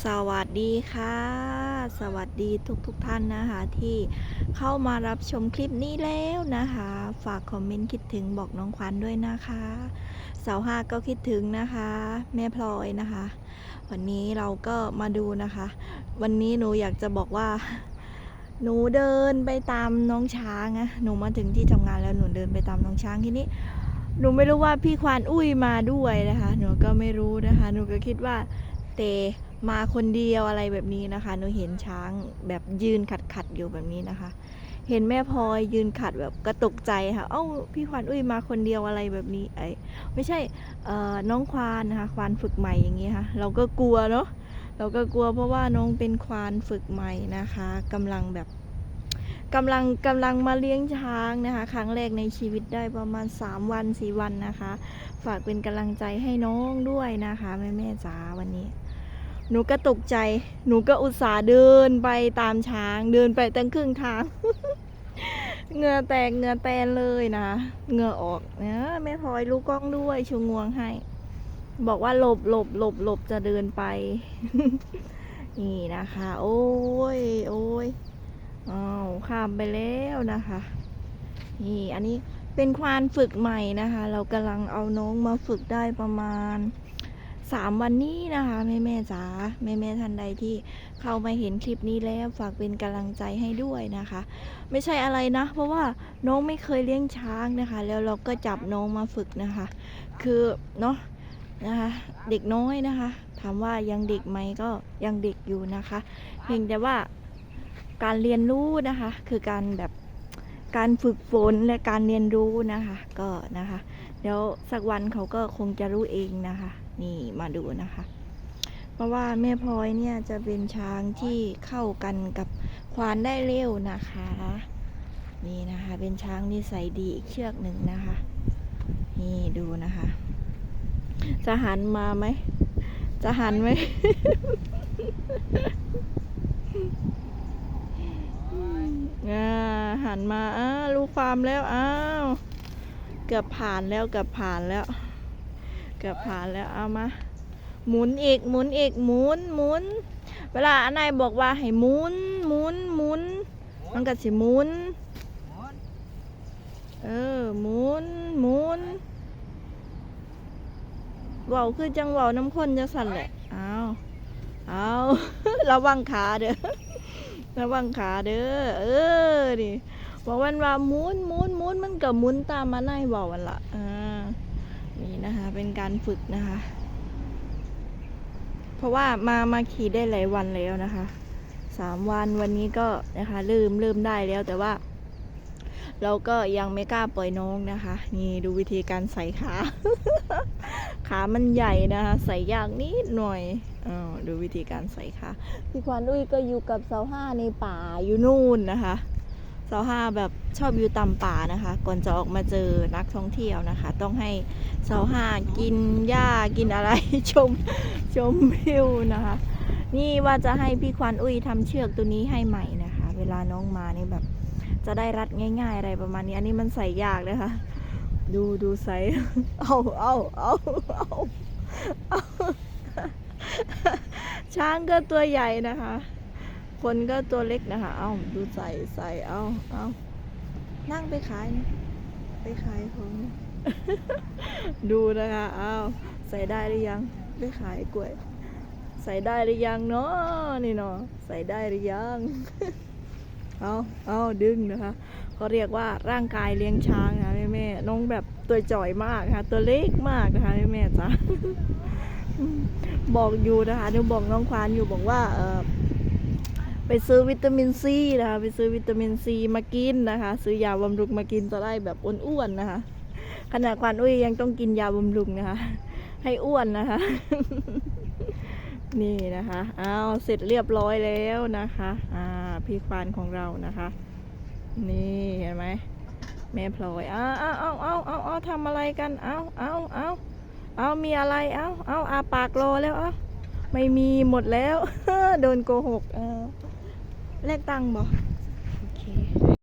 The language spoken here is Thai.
สวัสดีค่ะ สวัสดีทุกทุกๆท่านนะคะ ที่เข้ามารับชมคลิปนี้แล้วนะคะ ฝากคอมเมนต์คิดถึงบอกน้องขวัญด้วยนะคะสาวห้าก็คิดถึงนะคะ แม่พลอยนะคะ วันนี้เราก็มาดูนะคะ วันนี้หนูอยากจะบอกว่า หนูเดินไปตามน้องช้างอะหนูมาถึงที่ทำงานแล้วหนูเดินไปตามน้องช้างทีนี้หนูไม่รู้ว่าพี่ควานอุ้ยมาด้วยนะคะ หนูก็ไม่รู้นะคะ หนูก็คิดว่าเต มาคนเดียวอะไรแบบนี้นะคะหนูเห็นช้างแบบยืนขัดขัดๆอยู่แบบนี้นะคะ เห็นแม่พลอยยืนขัดแบบกระตกใจค่ะ เอ้าพี่ควานอุ้ยมาคนเดียวอะไรแบบนี้ไอ้ไม่ใช่อน้องควานนะคะควานฝึกใหม่อย่างนี้ค่ะ เราก็กลัวเนาะเราก็กลัวเพราะว่าน้องเป็นควานฝึกใหม่นะคะกำลังแบบกำลังกำลังมาเลี้ยงช้างนะคะ ครั้งแรกในชีวิตได้ประมาณ 3 วัน 4 วันนะคะ ฝากเป็นกำลังใจให้น้องด้วยนะคะ แม่แม่ๆจ๋าวันนี้ หนูก็ตกใจ หนูก็อุตส่าห์เดินไปตามช้าง เดินไปตั้งครึ่งทาง เงือแตกเงือแตนเลยนะ เงือออกนะแม่พลอยลูกกล้องด้วยชูงวงให้ บอกว่าหลบหลบหลบหลบจะเดินไป นี่นะคะ โอ้ย โอ้ยอ้าวข้ามไปแล้วนะคะ นี่อันนี้เป็นควานฝึกใหม่นะคะ เรากำลังเอาน้องมาฝึกได้ประมาณ สามวันนี้นะคะแม่แม่ๆจ๋าแม่แม่ๆท่านใดที่เข้ามาเห็นคลิปนี้แล้วฝากเป็นกำลังใจให้ด้วยนะคะ ไม่ใช่อะไรนะ เพราะว่าน้องไม่เคยเลี้ยงช้างนะคะ แล้วเราก็จับน้องมาฝึกนะคะ คือเนาะนะคะเด็กน้อยนะคะถามว่ายังเด็กไหมก็ยังเด็กอยู่นะคะเพียงแต่ว่าการเรียนรู้นะคะ คือการแบบการฝึกฝนและการเรียนรู้นะคะ ก็นะคะ เดี๋ยวสักวันเขาก็คงจะรู้เองนะคะ นี่มาดูนะคะ เพราะว่าแม่พลอยเนี่ยจะเป็นช้างที่เข้ากันกับควานได้เร็วนะคะ นี่นะคะ เป็นช้างนิสัยดีอีกเชือกหนึ่งนะคะ นี่ดูนะคะ จะหันมาไหม จะหันไหมอ่าหันมาอ้ารู้ความแล้วอ้าว เกือบผ่านแล้วเกือบผ่านแล้ว เกือบผ่านแล้วเอามา หมุนอีกหมุนอีกหมุนหมุน เวลาอันไหนบอกว่าให้หมุนหมุนหมุน มันก็สิหมุน เออหมุนหมุนเว้าคือจังเว้าน้ำข้นจะสั่นแหละเอาเอาระวังขาเด้อระวังขาเด้อเออนี่บอกวันว่าหมุนหมุนหมุนมันก็หมุนตามมาในเว้าวันละอ่านี่นะคะ เป็นการฝึกนะคะ เพราะว่ามามาขี่ได้หลายวันแล้วนะคะสามวันวันนี้ก็นะคะเริ่มเริ่มได้แล้วแต่ว่า เราก็ยังไม่กล้าปล่อยน้องนะคะ นี่ดูวิธีการใส่ขา ขามันใหญ่นะคะใส่ยากนิดหน่อยอาวดูวิธีการใส่ขาพี่ควานอุ้ยก็อยู่กับเสาห้าในป่าอยู่นู่นนะคะ สาห้าแบบชอบอยู่ตามป่านะคะ ก่อนจะออกมาเจอนักท่องเที่ยวนะคะ ต้องให้สาห้ากินหญ้ากินอะไรชมชมวิวนะคะ นี่ว่าจะให้พี่ควานอุ้ยทำเชือกตัวนี้ให้ใหม่นะคะ เวลาน้องมานี่แบบจะได้รัดง่าย ๆ อะไรประมาณนี้ อันนี้มันใส่ยากนะคะ ดูดูใส่เอาเอาเอาเอาช้างก็ตัวใหญ่นะคะ คนก็ตัวเล็กนะคะ เอาดูใส่ใส่เอาเอานั่งไปขายนะไปขายของ ดูนะคะเอาใส่ได้หรือยัง ไปขายกล้วย ใส่ได้หรือยังเนาะนี่เนาะใส่ได้หรือยัง เอาเอาดึงนะคะเขาเรียกว่าร่างกายเลี้ยงช้างนะคะแม่แม่ๆน้องแบบตัวจ่อยมากนะคะตัวเล็กมากนะคะแม่แม่ๆจ้ะบอกอยู่นะคะหนูบอกน้องควานอยู่บอกว่าเออ ไปซื้อวิตามินซีนะคะ ไปซื้อวิตามินซีมากินนะคะ ซื้อยาบำรุงมากินจะได้แบบอ้วนๆนะคะขณะควานอุ้ยยังต้องกินยาบำรุงนะคะ ให้อ้วนนะคะ นี่นะคะเอาเสร็จเรียบร้อยแล้วนะคะอ่าพี่ควานของเรานะคะ นี่เห็นไหมแม่พลอยเอาเอาเอาเอาเอาเอาทำอะไรกันเอาเอาเอาเอามีอะไรเอาเอาอาปากรอแล้วเอาไม่มีหมดแล้ว โดนโกหกเออ แลกตังค์บ่